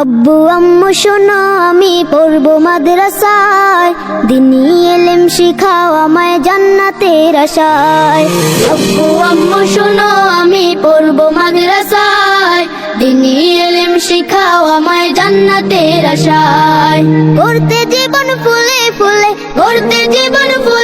আব্বু, আম্মু, শোনো, আমি পড়ব মাদ্রাসায়। দিনী এলেম শিখাও আমায় জান্নাতের আশায়। আব্বু, আম্মু, শোনো, আমি পড়ব মাদ্রাসায়। দিনী এলেম শিখাও আমায় জান্নাতের আশায়। করতে জীবন ফুলে ফুলে করতে জীবন ফুলে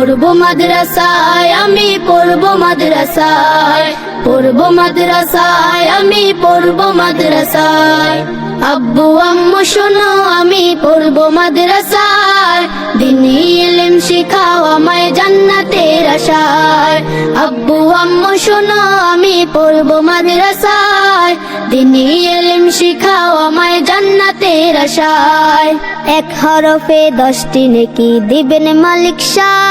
পড়ব মাদ্রাসায়, আমি পড়ব মাদ্রাসায়। পড়ব মাদ্রাসায়, আমি পড়ব মাদ্রাসায়। আব্বু, আম্মু, শোনো, আমি পড়ব মাদ্রাসায়। দিনী ইলম শিখাও আমায় জান্নাতের আশায়। আব্বু, আম্মু, শোনো, আমি পড়ব মাদ্রাসায়। দিনী ইলম শিখাও আমায় জান্নাতের আশায়। এক হরফে দশটি নেকি দিবেন মালিক শাহ